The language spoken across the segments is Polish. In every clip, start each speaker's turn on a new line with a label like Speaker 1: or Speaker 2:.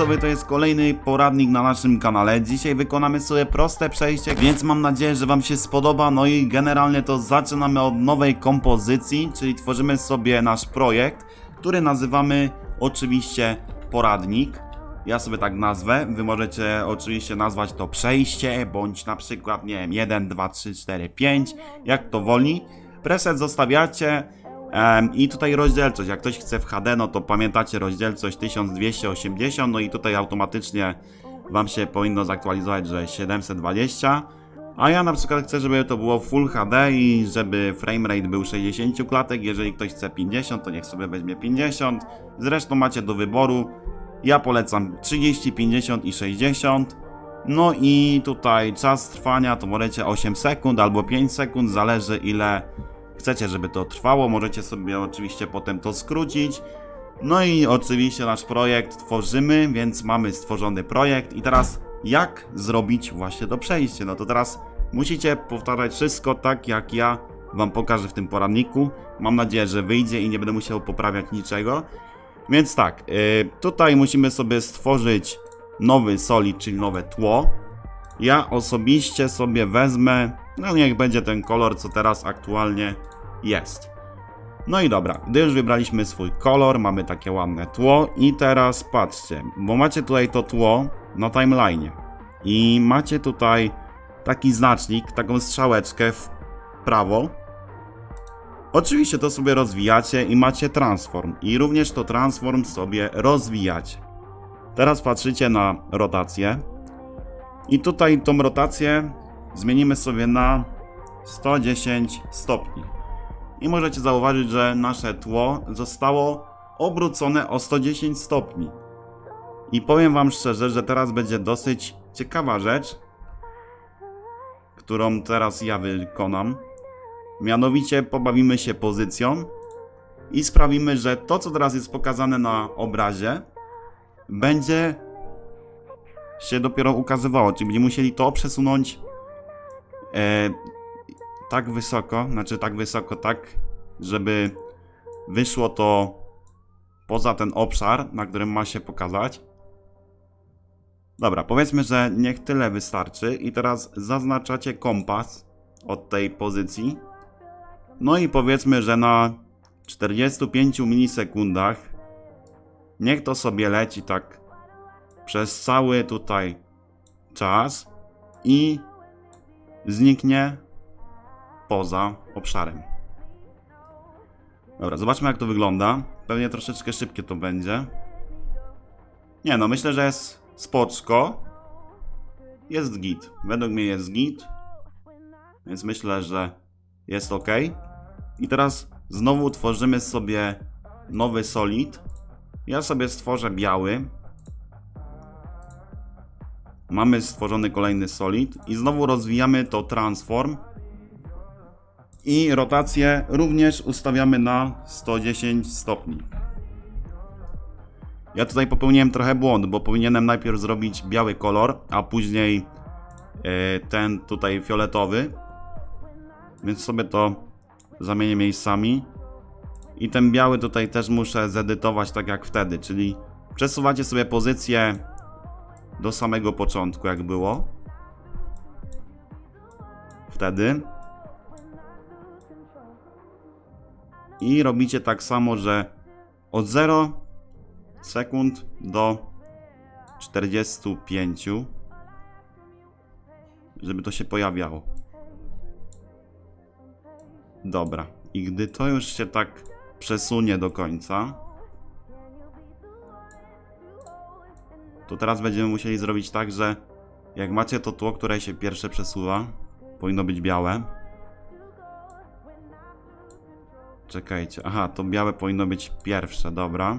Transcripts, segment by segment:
Speaker 1: to jest kolejny poradnik na naszym kanale. Dzisiaj wykonamy sobie proste przejście, więc mam nadzieję, że Wam się spodoba. No i generalnie to zaczynamy od nowej kompozycji, czyli tworzymy sobie nasz projekt, który nazywamy oczywiście poradnik. Ja sobie tak nazwę. Wy możecie oczywiście nazwać to przejście, bądź na przykład, nie wiem, 1, 2, 3, 4, 5, jak to woli. Preset zostawiacie. I tutaj rozdzielczość, jak ktoś chce w HD, no to pamiętacie rozdzielczość 1280, no i tutaj automatycznie Wam się powinno zaktualizować, że 720. A ja na przykład chcę, żeby to było Full HD i żeby framerate był 60 klatek. Jeżeli ktoś chce 50, to niech sobie weźmie 50. Zresztą macie do wyboru. Ja polecam 30, 50 i 60. No i tutaj czas trwania to możecie 8 sekund albo 5 sekund, zależy ile chcecie, żeby to trwało. Możecie sobie oczywiście potem to skrócić. No i oczywiście nasz projekt tworzymy, więc mamy stworzony projekt. I teraz jak zrobić właśnie to przejście? No to teraz musicie powtarzać wszystko tak, jak ja Wam pokażę w tym poradniku. Mam nadzieję, że wyjdzie i nie będę musiał poprawiać niczego. Więc tak, yy, tutaj musimy sobie stworzyć nowy solid, czyli nowe tło. Ja osobiście sobie wezmę, no niech będzie ten kolor, co teraz aktualnie jest. No i dobra, gdy już wybraliśmy swój kolor, mamy takie ładne tło i teraz patrzcie, bo macie tutaj to tło na timeline i macie tutaj taki znacznik, taką strzałeczkę w prawo. Oczywiście to sobie rozwijacie i macie transform i również to transform sobie rozwijacie. Teraz patrzycie na rotację i tutaj tą rotację zmienimy sobie na 110 stopni. I możecie zauważyć, że nasze tło zostało obrócone o 110 stopni. I powiem Wam szczerze, że teraz będzie dosyć ciekawa rzecz, którą teraz ja wykonam. Mianowicie pobawimy się pozycją i sprawimy, że to, co teraz jest pokazane na obrazie, będzie się dopiero ukazywało. Czyli będziemy musieli to przesunąć e, tak wysoko, znaczy tak wysoko, tak, żeby wyszło to poza ten obszar, na którym ma się pokazać. Dobra, powiedzmy, że niech tyle wystarczy i teraz zaznaczacie kompas od tej pozycji. No i powiedzmy, że na 45 milisekundach niech to sobie leci tak przez cały tutaj czas i zniknie poza obszarem. Dobra, zobaczmy jak to wygląda. Pewnie troszeczkę szybkie to będzie. Nie no, myślę, że jest spoczko. Jest git. Według mnie jest git. Więc myślę, że jest ok. I teraz znowu tworzymy sobie nowy solid. Ja sobie stworzę biały. Mamy stworzony kolejny solid i znowu rozwijamy to transform i rotację również ustawiamy na 110 stopni. Ja tutaj popełniłem trochę błąd, bo powinienem najpierw zrobić biały kolor, a później e, ten tutaj fioletowy. Więc sobie to zamienię miejscami. I ten biały tutaj też muszę zedytować tak jak wtedy, czyli przesuwacie sobie pozycję do samego początku jak było. Wtedy. I robicie tak samo, że od 0 sekund do 45, żeby to się pojawiało. Dobra. I gdy to już się tak przesunie do końca, to teraz będziemy musieli zrobić tak, że jak macie to tło, które się pierwsze przesuwa, powinno być białe. Czekajcie, aha, to białe powinno być pierwsze, dobra.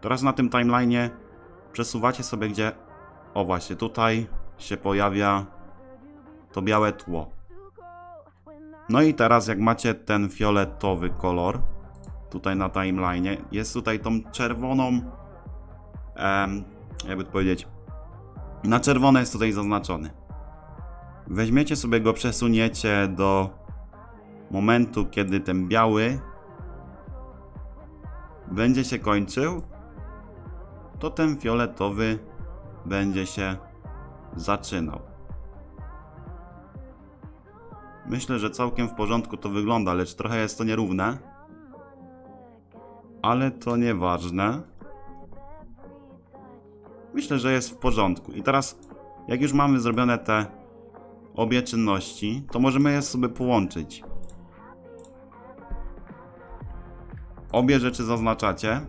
Speaker 1: Teraz na tym timeline'ie przesuwacie sobie gdzie... O właśnie, tutaj się pojawia to białe tło. No i teraz jak macie ten fioletowy kolor, tutaj na timeline'ie, jest tutaj tą czerwoną, em, jakby to powiedzieć, na czerwone jest tutaj zaznaczony. Weźmiecie sobie go, przesuniecie do momentu, kiedy ten biały będzie się kończył to ten fioletowy będzie się zaczynał. Myślę, że całkiem w porządku to wygląda, lecz trochę jest to nierówne. Ale to nieważne. Myślę, że jest w porządku. I teraz, jak już mamy zrobione te obie czynności, to możemy je sobie połączyć. Obie rzeczy zaznaczacie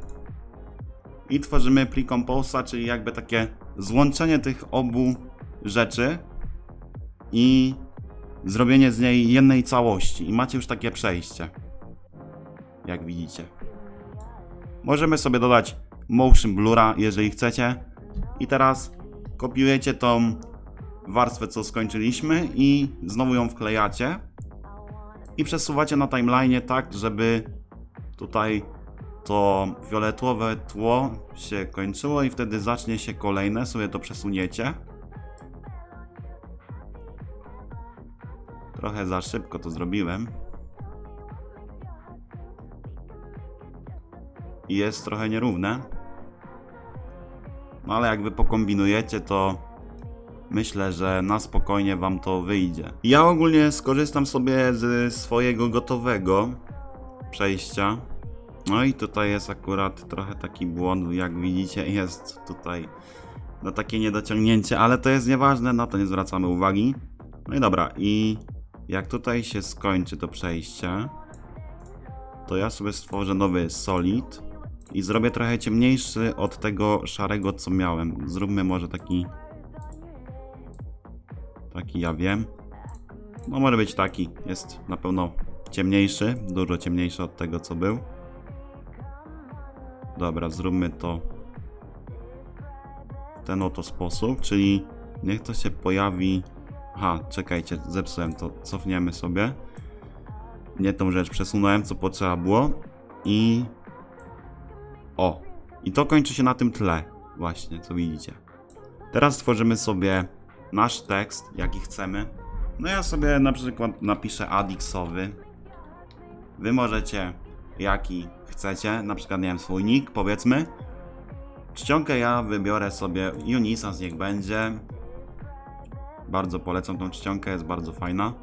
Speaker 1: i tworzymy precomposa, czyli jakby takie złączenie tych obu rzeczy i zrobienie z niej jednej całości. I macie już takie przejście. Jak widzicie. Możemy sobie dodać motion blura, jeżeli chcecie. I teraz kopiujecie tą warstwę, co skończyliśmy i znowu ją wklejacie. I przesuwacie na timeline tak, żeby tutaj to fioletowe tło się kończyło i wtedy zacznie się kolejne, sobie to przesuniecie. Trochę za szybko to zrobiłem. I jest trochę nierówne. No ale jak wy pokombinujecie, to myślę, że na spokojnie wam to wyjdzie. Ja ogólnie skorzystam sobie z swojego gotowego przejścia. No i tutaj jest akurat trochę taki błąd, jak widzicie, jest tutaj no takie niedociągnięcie, ale to jest nieważne, na to nie zwracamy uwagi. No i dobra, i jak tutaj się skończy to przejście, to ja sobie stworzę nowy solid i zrobię trochę ciemniejszy od tego szarego, co miałem. Zróbmy może taki, taki ja wiem. No może być taki, jest na pewno ciemniejszy, dużo ciemniejszy od tego, co był. Dobra, zróbmy to w ten oto sposób, czyli niech to się pojawi... Aha, czekajcie, zepsułem to, cofniemy sobie. Nie tą rzecz przesunąłem, co potrzeba było. I... O! I to kończy się na tym tle, właśnie, co widzicie. Teraz stworzymy sobie nasz tekst, jaki chcemy. No ja sobie na przykład napiszę adixowy. Wy możecie jaki chcecie, na przykład nie wiem, swój nick, powiedzmy. Czcionkę ja wybiorę sobie Unisans, niech będzie. Bardzo polecam tą czcionkę, jest bardzo fajna.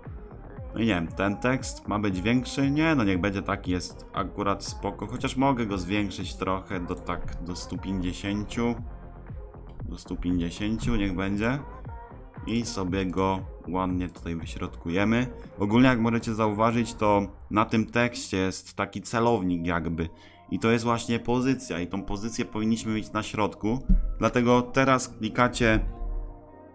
Speaker 1: No i nie wiem, ten tekst ma być większy? Nie, no niech będzie taki, jest akurat spoko, chociaż mogę go zwiększyć trochę do tak, do 150. Do 150 niech będzie. I sobie go ładnie tutaj wyśrodkujemy. Ogólnie jak możecie zauważyć, to na tym tekście jest taki celownik jakby. I to jest właśnie pozycja i tą pozycję powinniśmy mieć na środku. Dlatego teraz klikacie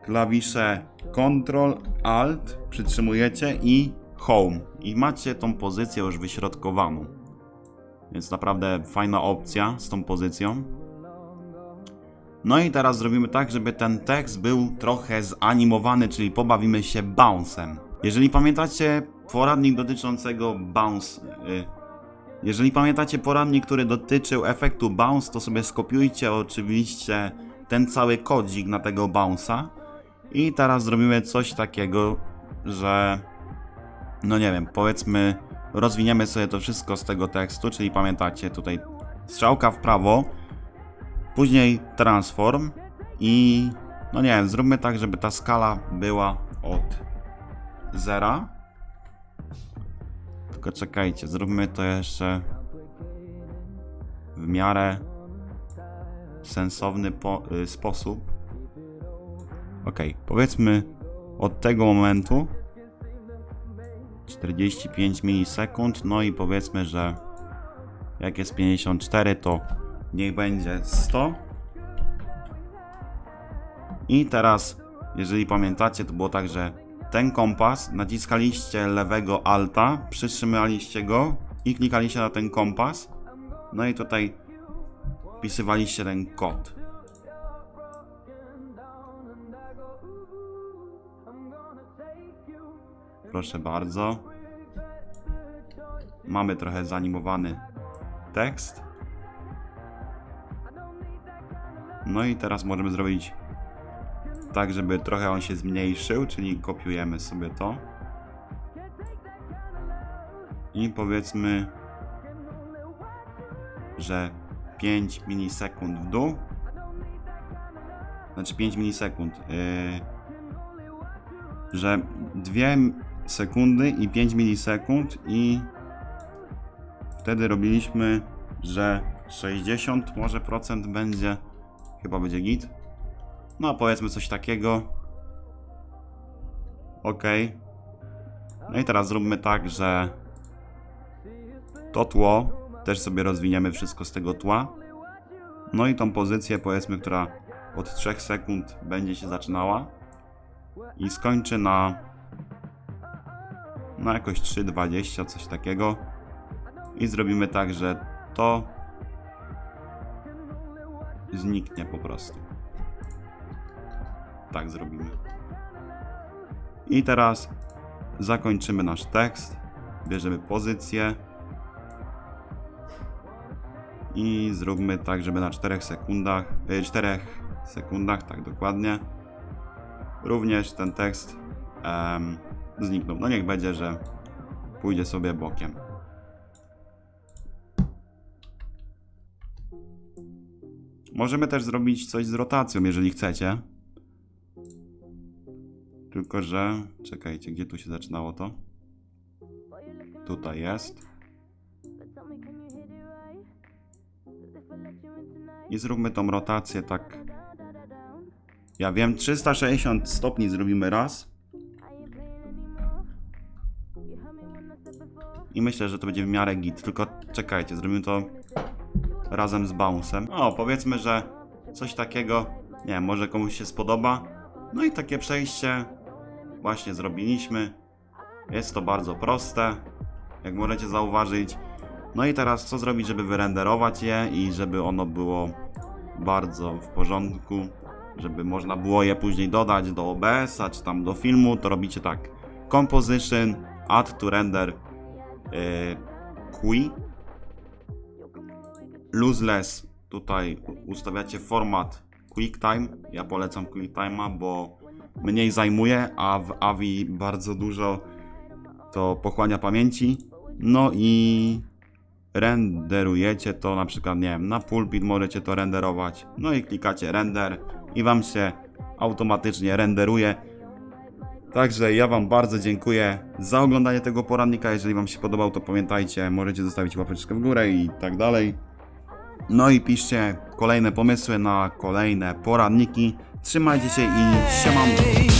Speaker 1: klawisze Ctrl, Alt, przytrzymujecie i Home. I macie tą pozycję już wyśrodkowaną. Więc naprawdę fajna opcja z tą pozycją. No i teraz zrobimy tak, żeby ten tekst był trochę zanimowany, czyli pobawimy się bounce'em. Jeżeli pamiętacie poradnik dotyczącego bounce, y, jeżeli pamiętacie poradnik, który dotyczył efektu bounce, to sobie skopiujcie oczywiście ten cały kodzik na tego bounce'a. I teraz zrobimy coś takiego, że no nie wiem, powiedzmy rozwiniemy sobie to wszystko z tego tekstu, czyli pamiętacie tutaj strzałka w prawo, później transform i no nie wiem, zróbmy tak, żeby ta skala była od zera. Tylko czekajcie, zróbmy to jeszcze w miarę sensowny y, sposób. Ok, powiedzmy od tego momentu 45 milisekund, no i powiedzmy, że jak jest 54, to niech będzie 100. I teraz, jeżeli pamiętacie, to było tak, że ten kompas naciskaliście lewego alta, przytrzymaliście go i klikaliście na ten kompas. No i tutaj wpisywaliście ten kod. Proszę bardzo. Mamy trochę zanimowany tekst. No i teraz możemy zrobić tak, żeby trochę on się zmniejszył, czyli kopiujemy sobie to. I powiedzmy, że 5 milisekund w dół. znaczy 5 milisekund, yy, że 2 sekundy i 5 milisekund i wtedy robiliśmy, że 60 może procent będzie, chyba będzie git. No powiedzmy coś takiego. Ok. No i teraz zróbmy tak, że to tło też sobie rozwiniemy wszystko z tego tła. No i tą pozycję powiedzmy, która od 3 sekund będzie się zaczynała i skończy na na jakoś 3,20 coś takiego i zrobimy tak, że to zniknie po prostu. Tak zrobimy. I teraz zakończymy nasz tekst. Bierzemy pozycję. I zróbmy tak, żeby na 4 sekundach, y, 4 sekundach, tak dokładnie, również ten tekst em, zniknął. No niech będzie, że pójdzie sobie bokiem. Możemy też zrobić coś z rotacją, jeżeli chcecie. Tylko, że... Czekajcie, gdzie tu się zaczynało to? Tutaj jest. I zróbmy tą rotację tak... Ja wiem, 360 stopni zrobimy raz. I myślę, że to będzie w miarę git. Tylko czekajcie, zrobimy to razem z bouncem. O, powiedzmy, że coś takiego, nie wiem, może komuś się spodoba. No i takie przejście właśnie zrobiliśmy. Jest to bardzo proste, jak możecie zauważyć. No i teraz co zrobić, żeby wyrenderować je i żeby ono było bardzo w porządku, żeby można było je później dodać do OBS-a czy tam do filmu, to robicie tak. Composition, add to render, yy, QUI, Loseless, tutaj ustawiacie format QuickTime. Ja polecam QuickTime'a, bo mniej zajmuje, a w AVI bardzo dużo to pochłania pamięci. No i renderujecie to na przykład, nie wiem, na pulpit możecie to renderować. No i klikacie render i wam się automatycznie renderuje. Także ja wam bardzo dziękuję za oglądanie tego poradnika. Jeżeli wam się podobał, to pamiętajcie, możecie zostawić łapeczkę w górę i tak dalej. No i piszcie kolejne pomysły na kolejne poradniki. Trzymajcie się i siemano.